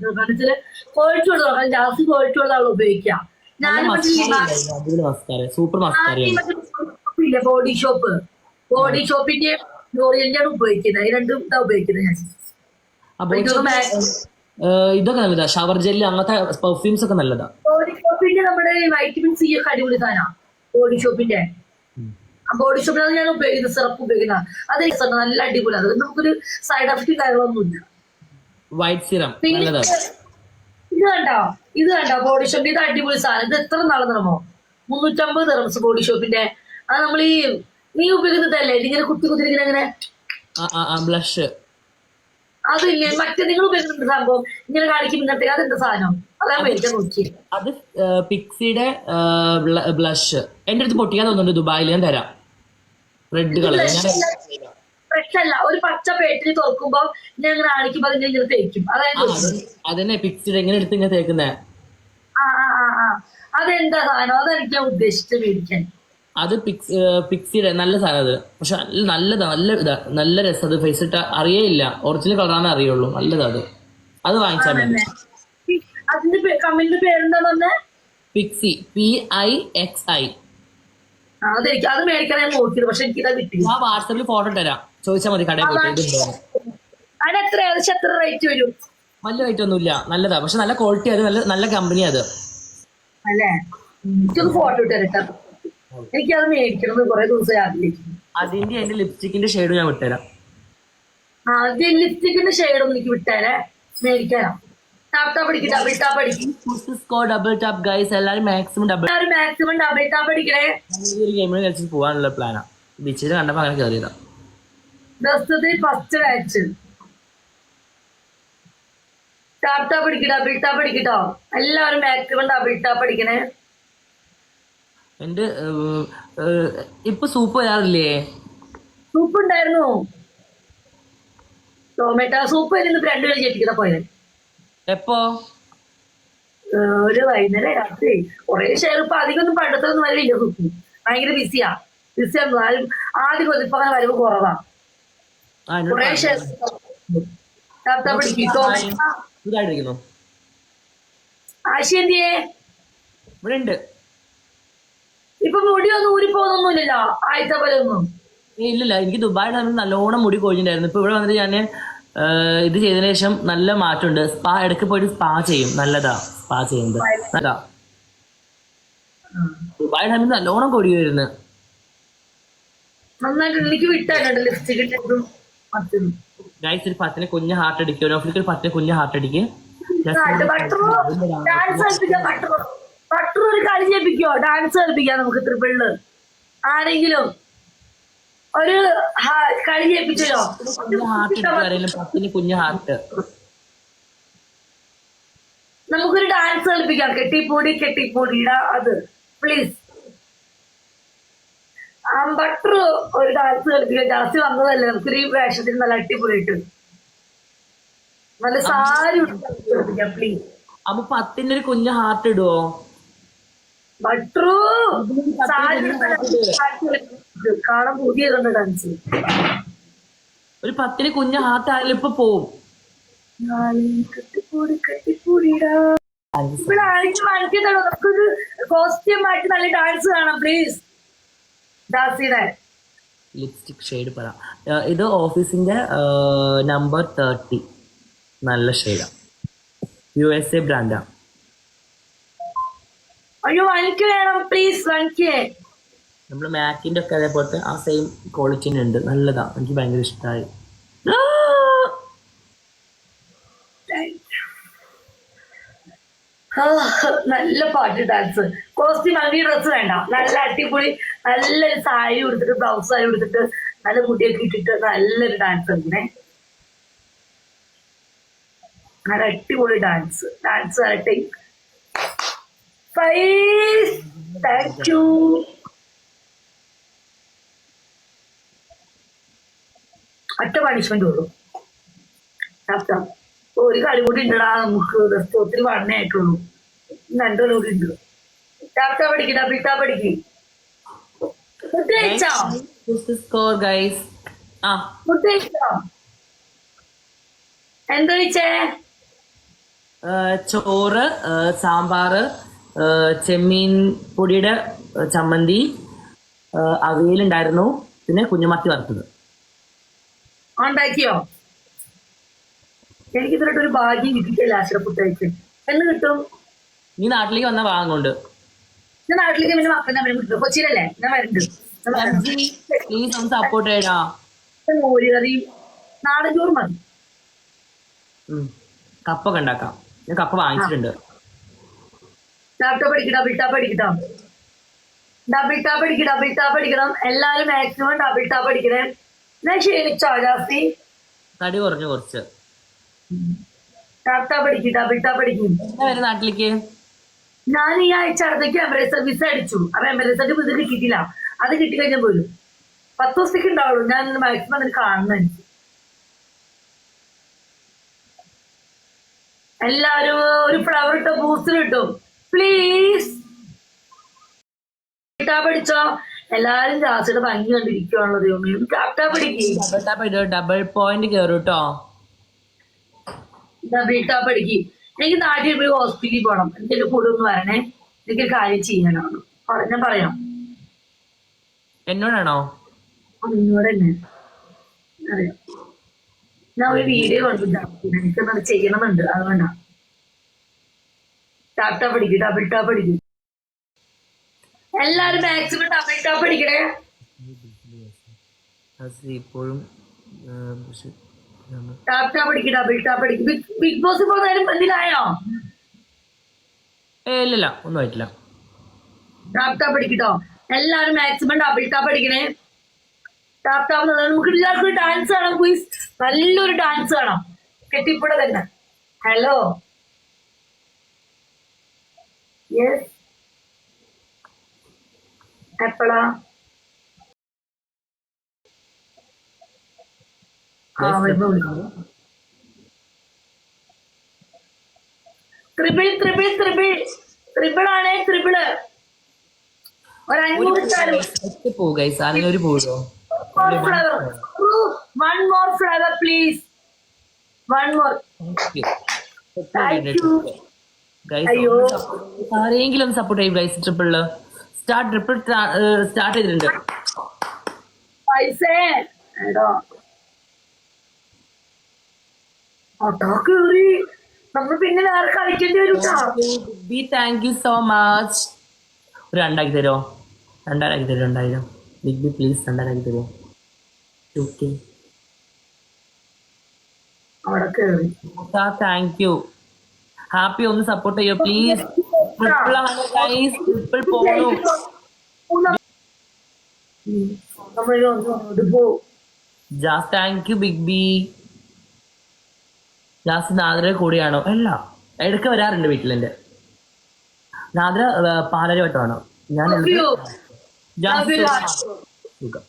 വെച്ചാൽ ക്വാളിറ്റി ഉള്ളതാണ് ജാസ്തി ക്വാളിറ്റി ഉള്ള ആൾ ഉപയോഗിക്കാം ഞാൻ അടിപൊളി മസ്കാര സൂപ്പർ ഇല്ലേ? ബോഡി ഷോപ്പ് ബോഡി ഷോപ്പിന്റെ ലോറിയലിന്റെയാണ് ഉപയോഗിക്കുന്നത്. ഈ രണ്ടും ഇതാ ഉപയോഗിക്കുന്നത് ഞാൻ. ഇതൊക്കെ നല്ലതാ. ഷവർ ജെല്ല് അങ്ങനത്തെ പെർഫ്യൂംസ് ഒക്കെ നല്ലതാ. ബോഡി ഷോപ്പിന്റെ നമ്മുടെ വൈറ്റമിൻ സി ഒക്കെ അടിപൊളി സാധനമാണ് ബോഡി ഷോപ്പിന്റെ ബോഡി ഷോപ്പിലാണ് ഞാൻ ഉപയോഗിക്കുന്നത് സിറപ്പ് ഉപയോഗിക്കുന്നത്. അത് നല്ല അടിപൊളി. അത് നമുക്കൊരു സൈഡ് എഫക്റ്റ് കാര്യങ്ങളൊന്നുമില്ല വൈറ്റ് സിറം നല്ലതാണ് ഇത് കണ്ടോ? ഇത് കണ്ടോ? ബോഡി ഷോപ്പ് ഇത് അടിപൊളി സാധനം. ഇത് എത്ര നാളെ നിറമോ മുന്നൂറ്റമ്പത് തെറംസ് ബോഡി ഷോപ്പിന്റെ അത് നമ്മൾ ഈ നീ ഉപയോഗിക്കുന്നതല്ലേ? ഇതിങ്ങനെ കുത്തി കുത്തി ഇങ്ങനെ അങ്ങനെ ബ്ലഷ് അതില്ലേ മറ്റേ നിങ്ങൾ ഉപയോഗിക്കുന്നുണ്ട് സംഭവം ഇങ്ങനെ കാണിക്കും അത് അതെന്താ സാധനം? അതാ മേടിക്കാൻ നോക്കി. അത് പിക്സിയുടെ ബ്ലഷ് എന്റെ അടുത്ത് പൊട്ടിക്കാൻ തോന്നുന്നുണ്ട് ദുബായിൽ ഞാൻ തരാം. റെഡ് കളർ ഞാൻ അല്ല ഒരു പച്ച പേട്ടിൽ തുറക്കുമ്പോ ഞങ്ങൾ കാണിക്കുമ്പോ അതിങ്ങനെ ഇങ്ങനെ തേക്കും. അതായത് അതന്നെ എങ്ങനെ എടുത്ത് ഇങ്ങനെ തേക്കുന്നേ? ആ ആ ആ അതെന്താ സാധനം? അതെനിക്ക് ഞാൻ ഉദ്ദേശിച്ചത് മേടിക്കാൻ. അത് പിക്സ് പിക്സിയുടെ നല്ല സാധനം അത്. പക്ഷെ നല്ല നല്ലതാ നല്ല ഇതാ നല്ല രസം. അത് ഫേസ് ഇട്ട അറിയേയില്ല. ഒറിജിനൽ കളറാണ് അറിയുള്ളൂ. നല്ലതാ അത്. അത് വാങ്ങിച്ചാൽ മതി. അതിന്റെ കമ്പനിന്റെ പേരെന്താ Pixi P I X I അതെനിക്ക് അത് മേടിക്കാൻ ഞാൻ നോക്കിയത് പക്ഷെ എനിക്കിതാ കിട്ടി. ഞാൻ വാട്സാപ്പിൽ ഫോട്ടോ തരാം. ചോദിച്ചാൽ മതി കടയിൽ പോയിട്ട് എത്ര ഏകദേശം എത്ര റേറ്റ് വരും? വലിയ റേറ്റ് ഒന്നുമില്ല. നല്ലതാ. പക്ഷെ നല്ല ക്വാളിറ്റി അത് നല്ല നല്ല കമ്പനി അത്. അല്ലേ? എനിക്കൊന്ന് ഫോട്ടോ ഇട്ട് തരട്ടോ. എനിക്കത് മേടിക്കണം കുറെ ദിവസമായി ആഗ്രഹിക്കുന്നു. അതിന്റെ എന്റെ ലിപ്സ്റ്റിക്കിന്റെ ഷെയ്ഡ് ഞാൻ വിട്ടുതരാം ആദ്യം ലിപ്സ്റ്റിക്കിന്റെ ഷെയ്ഡ് ഒന്ന് എനിക്ക് വിട്ടുതരാം മേടിക്കാനോ. ഡബിൾ ടാപ്പ് ഗൈസ് എല്ലാരും maximum double maximum double tap അടിക്കണേ. ഒരു ഗെയിമിൽ കളിച്ചിട്ട് പോകാനുള്ള പ്ലാനാ ബീച്ചിൽ കണ്ടപ്പോ അങ്ങനെ കയറിയതാ ദിവസത്തിൽ ഫസ്റ്റ് മാച്ച് ടാപ്പ് ടാപ്പ് അടിക്കും ഡബിൾ ടാപ്പ് അടിക്കട്ടോ. എല്ലാവരും മാക്സിമം ഡബിൾ ടാപ്പ് അടിക്കണേ. എന്റെ ഇപ്പൊ സൂപ്പ് വരാറില്ലേ? സൂപ്പ് ഉണ്ടായിരുന്നു. ടൊമാറ്റോ സൂപ്പ് രണ്ടുപേരും ചെയ്യിപ്പിക്കുന്ന പോയത് എപ്പോ? ഒരു വൈകുന്നേരം രാത്രി. കുറെ ഷെയർ ഇപ്പൊ അധികം ഒന്നും പണ്ടത്തെ ഒന്നും വരില്ല സൂപ്പ് ഭയങ്കര ബിസിയാ ബിസി ആദ്യം ഇപ്പൊ അങ്ങനെ വരവ് കുറവാ. കുറെ. ഷെയർ ആശി എന്തിയേ? ഇവിടെ ഉണ്ട് ഇപ്പൊ മുടിയൊന്നും ഊരിപ്പോന്നൊന്നുമില്ലല്ലോ ആദ്യത്തെ പോലെ ഒന്നും. ഇല്ലില്ല. എനിക്ക് ദുബായിൽ നല്ലോണം മുടി കൊഴിഞ്ഞിട്ടുണ്ടായിരുന്നു. ഇപ്പൊ ഇവിടെ വന്നിട്ട് ഞാൻ ഇത് ചെയ്തതിനു ശേഷം നല്ല മാറ്റമുണ്ട്. സ്പാ ഇടയ്ക്ക് പോയിട്ട് സ്പാ ചെയ്യും. നല്ലതാ സ്പാ ചെയ്യുന്നത് നല്ലതാ. ദുബായ് ടൈമിൽ നല്ലോണം കൊടി മറ്റതും ഗൈസ് ഒരു പത്തിന് കുഞ്ഞ് ഹാർട്ട് അടിക്കും ഓഫിലേക്ക് ഒരു പത്തിന് കുഞ്ഞ് ഹാർട്ട് അടിക്കും. ബട്ടറു ഡാൻസ് കളിപ്പിക്കാം ഒരു ഡാൻസ് കളിപ്പിക്കാം നമുക്ക് ട്രിപ്പിളിൽ ആരെങ്കിലും ഒരു കളി ചെയ്യിപ്പിച്ചല്ലോ കുഞ്ഞ് ഹാർട്ട് അടിക്കും ആരെങ്കിലും പത്തിന് കുഞ്ഞ് ഹാർട്ട്. നമുക്കൊരു ഡാൻസ് കളിപ്പിക്കാം. കെട്ടിപ്പൂടി കെട്ടിപ്പൂടിയുടെ അത്. പ്ലീസ് ആ ബട്ടർ ഒരു ഡാൻസ് കളിപ്പിക്കാം. ജാസ്തി വന്നതല്ലേ? നമുക്കൊരു വേഷത്തിൽ നല്ല അടിപൊളിയിട്ട് നല്ല സാരി കളിപ്പിക്കാം പ്ലീസ് അപ്പൊ പത്തിനൊരു ഒരു കുഞ്ഞ് ഹാർട്ട് ഇടുവോ? കാണാൻ ഡാൻസ് ഒരു പത്തിന് കുഞ്ഞ് ഹാർട്ട് ആയാലും ഇപ്പൊ പോവും. ഇവിടെ നമുക്കൊരു കോസ്റ്റ്യൂം ആയിട്ട് നല്ല ഡാൻസ് കാണാം പ്ലീസ് ലിപ്സ്റ്റിക് ഷെയ്ഡ് പറ. ഇത് ഓഫീസിന്റെ നമ്പർ തേർട്ടി. നല്ല ഷെയ്ഡാ. യു എസ് എ ബ്രാൻഡാ വൺ കെ വേണം പ്ലീസ് എനിക്ക് നമ്മൾ മാക്കിന്റെ ഒക്കെ അതേപോലത്തെ ആ സെയിം ക്വാളിറ്റി ഉണ്ട്. നല്ലതാ. എനിക്ക് ഭയങ്കര ഇഷ്ടമായി നല്ല പാട്ട് ഡാൻസ് കോസ്റ്റ്യൂം അങ്ങനെ ഡ്രസ്സ് വേണ്ട. നല്ല അടിപൊളി നല്ലൊരു സാരി കൊടുത്തിട്ട് ബ്ലൗസ് സാരി കൊടുത്തിട്ട് നല്ല മുടിയൊക്കെ ഇട്ടിട്ട് നല്ലൊരു ഡാൻസ് ഉണ്ടേ. നല്ല അടിപൊളി ഡാൻസ് ഡാൻസ് കളിട്ടെ ഫൈസ് താങ്ക് യു ഒറ്റ പണിഷ്മെന്റ് ഉള്ളൂ. Tap tap. ഒരു കളി കൂടി ഉണ്ടടാ നമുക്ക് റെസ്റ്റ് ഒത്തിരി വണ്ണേ ആയിട്ടുള്ളൂ. രണ്ടു കളി കൂടി ഉണ്ട്. ടാപ്പ് ടാപ്പ് അടിക്ക് പഠിക്കും. ടാപ്പ് അടിക്ക് ഫുഡ് കഴിച്ചോ സ്കോർ ഗൈസ് ആ. ഫുഡ് കഴിച്ചോ എന്താ ചോറ് സാമ്പാറ് ചെമ്മീൻ പൊടിയുടെ ചമ്മന്തി അവയിലുണ്ടായിരുന്നു. പിന്നെ കുഞ്ഞുമത്തി വറുത്തത്. ഉണ്ടാക്കിയോ? എനിക്ക് ഇതിനായിട്ട് ഒരു ഭാഗ്യം കിട്ടിയിട്ടില്ല ആശ്രപ്പുട്ടേക്ക് എന്ന് കിട്ടും? നീ നാട്ടിലേക്ക് വന്ന വാങ്ങുന്നുണ്ട് ഞാൻ നാട്ടിലേക്ക് പിന്നെ മക്കളെ അവനെ കിട്ടും കൊച്ചിയിലല്ലേ ഞാൻ വരണ്ട്. പ്ലീസ് ഒന്ന് സപ്പോർട്ട് ചെയ്യടാ മോര് നാടൻ ചോറ് മതി. കപ്പ കപ്പൊക്കെ ഉണ്ടാക്കാം. ഞാൻ കപ്പ വാങ്ങിച്ചിട്ടുണ്ട്. ലാപ്ടോപ്പ് പഠിക്കണം ഡബിൾ ടാപ്പ് അടിക്കട്ടോ ഡബിൾ ടാപ്പ് പഠിക്കണം ഡബിൾ ടാപ്പ് അടിക്കണം എല്ലാരും മാക്സിമം ഡബിൾ ടാപ്പ് അടിക്കണേ ഞാൻ ക്ഷീണിച്ചോ ജാസ്തി. തടി കുറഞ്ഞു കുറച്ച്. ടാപ്പ് ടാപ്പ് അടിക്കും ഡബിൾ ടാപ്പ് അടിക്കും വരും നാട്ടിലേക്ക്? ഞാൻ ഈ ആഴ്ച അടുത്തേക്ക് എംബറേസർ സർവീസ് അടിച്ചു. അപ്പൊ സർവീസ് ഇത് കിട്ടിയിട്ടില്ല. അത് കിട്ടിക്കഴിഞ്ഞാൽ പോലും പത്ത് ദിവസത്തേക്ക് ഉണ്ടാവുള്ളൂ. ഞാൻ മാക്സിമം അതിന് കാണുന്നു എനിക്ക് എല്ലാവരും ഒരു ഫ്ലവർ ഇട്ടോ ബൂസ്റ്റർ കിട്ടും പ്ലീസ് പഠിച്ചോ? എല്ലാരും ജാസിയുടെ ഭംഗി കണ്ടിരിക്കുവാണല്ലോ ദൈവമേ. ടാപ്റ്റാ പഠിക്കും. ഡബിൾ ടാപ്പ് ചെയ്തോ ഡബിൾ പോയിന്റ് കയറും കേട്ടോ ടാപ്പ് പഠിക്കും. എനിക്ക് നാട്ടിൽ പോയി ഹോസ്പിറ്റലിൽ പോകണം എനിക്ക് കൂടെ ഒന്ന് വരണേ. എനിക്ക് കാര്യം ചെയ്യാനാണ്. പറ- ഞാൻ പറയാം. എന്നോടാണോ? നിന്നോട് തന്നെ അറിയാം. ഞാൻ ഒരു വീഡിയോ കണ്ടു എനിക്കൊന്നത് ചെയ്യണമെന്നുണ്ട്. അതുകൊണ്ടാ ടാപ്പ് ടാപ്പ് അടിക്കും ഡബിൾ ടാപ്പ് അടിക്കും എല്ലാരും മാക്സിമം ഡബിൾ ടാപ്പ് അടിക്കണേ ഇപ്പോഴും tap double tap big boss എന്തിനായോ? ഇല്ലില്ല ഒന്നും ആയിട്ടില്ല. ടാപ്പ് എല്ലാരും മാക്സിമം ഡബിൾ ടാപ്പ് അടിക്കണേ ടാപ്പ് ടാപ്പ് നമുക്ക് എല്ലാവർക്കും ഡാൻസ് കാണാം നല്ലൊരു ഡാൻസ് കാണാം. കെട്ടിപ്പുഴ തന്നെ. ഹലോ യെസ് എപ്പോഴാ ത്രിപിൾ ത്രിപിൾ ത്രിപിൾ ത്രിബിൾ ആണേ ത്രിബിൾ ഒരു അഞ്ഞൂറ് ഒരു പോരോ one more Ooh, please one more please. One ആരെങ്കിലും സപ്പോർട്ട് ചെയ്യും. ഗൈസ് ട്രിപ്പിളിൽ സ്റ്റാർട്ട് ട്രിപ്പിൾ സ്റ്റാർട്ട് ചെയ്തിട്ടുണ്ട്. പൈസ. എടോ. ഓട്ടോ കയറി നമ്മൾ പിന്നെ വേറെ കളിക്കേണ്ടി വരും ട്ടോ. B thank you so much ഒരു രണ്ടാക്കി തരുമോ രണ്ടായിരം. തരുമോ രണ്ടായിരം ബിഗ് ബി പ്ലീസ് രണ്ടായിരം തരുമോ താങ്ക് യു ഹാപ്പി ഒന്ന് സപ്പോർട്ട് ചെയ്യോ. പ്ലീസ് ട്രിപ്പിൾ ആണ് ഗൈസ് ട്രിപ്പിൾ പോണു നമ്മൾ ഒന്ന് പോ ജാസ് താങ്ക് യു ബിഗ് ബി ജാസ് നാദ്ര കൂടിയാണോ? അല്ല ഇടയ്ക്ക് വരാറുണ്ട് വീട്ടിൽ എന്റെ നാദ്ര പാലരവട്ടമാണോ? ഞാൻ ജാസ് സുഖം.